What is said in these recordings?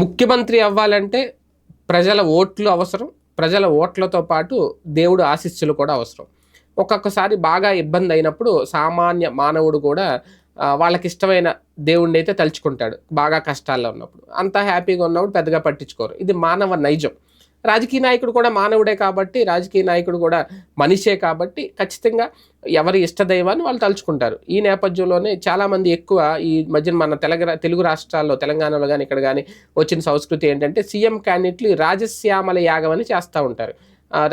ముఖ్యమంత్రి అవ్వాలంటే ప్రజల ఓట్లు అవసరం ప్రజల ఓట్లతో పాటు దేవుడు ఆశీస్సులు కూడా అవసరం. ఒక్కొక్కసారి బాగా ఇబ్బంది అయినప్పుడు సామాన్య మానవుడు కూడా వాళ్ళకి ఇష్టమైన దేవుణ్ణి అయితే తలుచుకుంటాడు బాగా కష్టాల్లో ఉన్నప్పుడు. అంత హ్యాపీగా ఉన్నప్పుడు పెద్దగా పట్టించుకోరు. ఇది మానవ నైజం. రాజకీయ నాయకుడు కూడా మానవుడే కాబట్టి రాజకీయ నాయకుడు కూడా మనిషే కాబట్టి ఖచ్చితంగా ఎవరి ఇష్టదైవాన్ని వాళ్ళు తలుచుకుంటారు. ఈ నేపథ్యంలోనే చాలామంది ఎక్కువ ఈ మధ్యన మన తెలంగాణ తెలుగు రాష్ట్రాల్లో తెలంగాణలో కానీ ఇక్కడ కానీ వచ్చిన సంస్కృతి ఏంటంటే సీఎం క్యాండిడేట్లు రాజశ్యామల యాగం అని చేస్తూ ఉంటారు.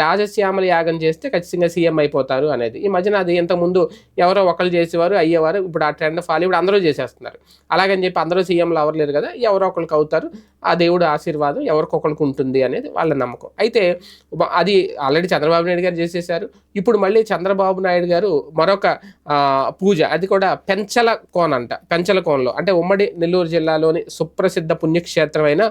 రాజశ్యామల యాగం చేస్తే ఖచ్చితంగా సీఎం అయిపోతారు అనేది. ఈ మధ్యన అది ఇంతకుముందు ఎవరో ఒకళ్ళు చేసేవారు అయ్యేవారు ఇప్పుడు ఆ ట్రెండ్ ఫాలో ఇప్పుడు అందరూ చేసేస్తున్నారు. అలాగని చెప్పి అందరూ సీఎంలు ఎవరు లేరు కదా ఎవరో ఒకరికి అవుతారు ఆ దేవుడు ఆశీర్వాదం ఎవరికొకరికి ఉంటుంది అనేది వాళ్ళ నమ్మకం. అయితే అది ఆల్రెడీ చంద్రబాబు నాయుడు గారు చేసేసారు ఇప్పుడు మళ్ళీ చంద్రబాబు నాయుడు గారు మరొక పూజ అది కూడా పెంచల కోన అంట పెంచల కోనలో. అంటే ఉమ్మడి నెల్లూరు జిల్లాలోని సుప్రసిద్ధ పుణ్యక్షేత్రమైన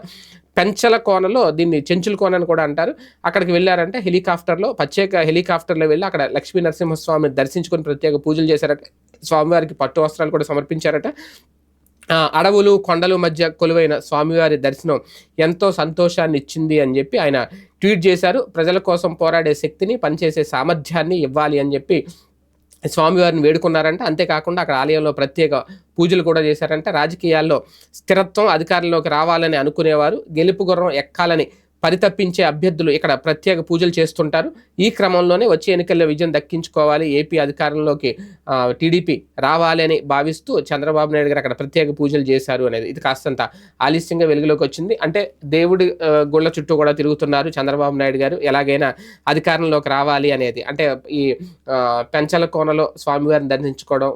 పెంచల కోనలో దీన్ని చెంచుల కోన అని కూడా అంటారు. అక్కడికి వెళ్ళారంటే హెలికాప్టర్లో ప్రత్యేక హెలికాప్టర్లో వెళ్ళి అక్కడ లక్ష్మీ నరసింహస్వామిని దర్శించుకొని ప్రత్యేక పూజలు చేశారట. స్వామివారికి పట్టు వస్త్రాలు కూడా సమర్పించారట. అడవులు కొండలు మధ్య కొలువైన స్వామివారి దర్శనం ఎంతో సంతోషాన్ని ఇచ్చింది అని చెప్పి ఆయన ట్వీట్ చేశారు. ప్రజల కోసం పోరాడే శక్తిని పనిచేసే సామర్థ్యాన్ని ఇవ్వాలి అని చెప్పి స్వామివారిని వేడుకున్నారంట అంతేకాకుండా అక్కడ ఆలయంలో ప్రత్యేక పూజలు కూడా చేశారంటే రాజకీయాల్లో స్థిరత్వం అధికారంలోకి రావాలని అనుకునేవారు. గెలుపు గుర్రం ఎక్కాలని పరితప్పించే అభ్యర్థులు ఇక్కడ ప్రత్యేక పూజలు చేస్తుంటారు. ఈ క్రమంలోనే వచ్చే ఎన్నికల్లో విజయం దక్కించుకోవాలి. ఏపీ అధికారంలోకి టీడీపీ రావాలి అని భావిస్తూ చంద్రబాబు నాయుడు గారు అక్కడ ప్రత్యేక పూజలు చేశారు అనేది. ఇది కాస్తంత ఆలస్యంగా వెలుగులోకి వచ్చింది. అంటే దేవుడి గుళ్ళ చుట్టూ కూడా తిరుగుతున్నారు చంద్రబాబు నాయుడు గారు. ఎలాగైనా అధికారంలోకి రావాలి అనేది. అంటే ఈ పెంచల కోనలో స్వామివారిని దర్శించుకోవడం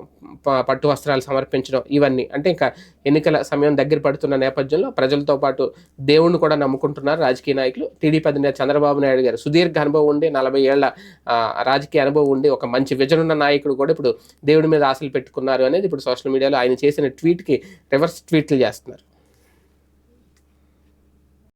ప- పట్టు వస్త్రాలు సమర్పించడం ఇవన్నీ. అంటే ఇంకా ఎన్నికల సమయం దగ్గర పడుతున్న నేపథ్యంలో ప్రజలతో పాటు దేవుణ్ణి కూడా నమ్ముకుంటున్నారు రాజకీయ నాయకులు. టీడీపీ అధినేత చంద్రబాబు నాయుడు గారు సుదీర్ఘ అనుభవం ఉండి నలభై ఏళ్ళ రాజకీయ అనుభవం ఉండి ఒక మంచి విజన్ ఉన్న నాయకుడు కూడా ఇప్పుడు దేవుడి మీద ఆశలు పెట్టుకున్నారు అనేది ఇప్పుడు సోషల్ మీడియాలో ఆయన చేసిన ట్వీట్కి రివర్స్ ట్వీట్లు చేస్తున్నారు.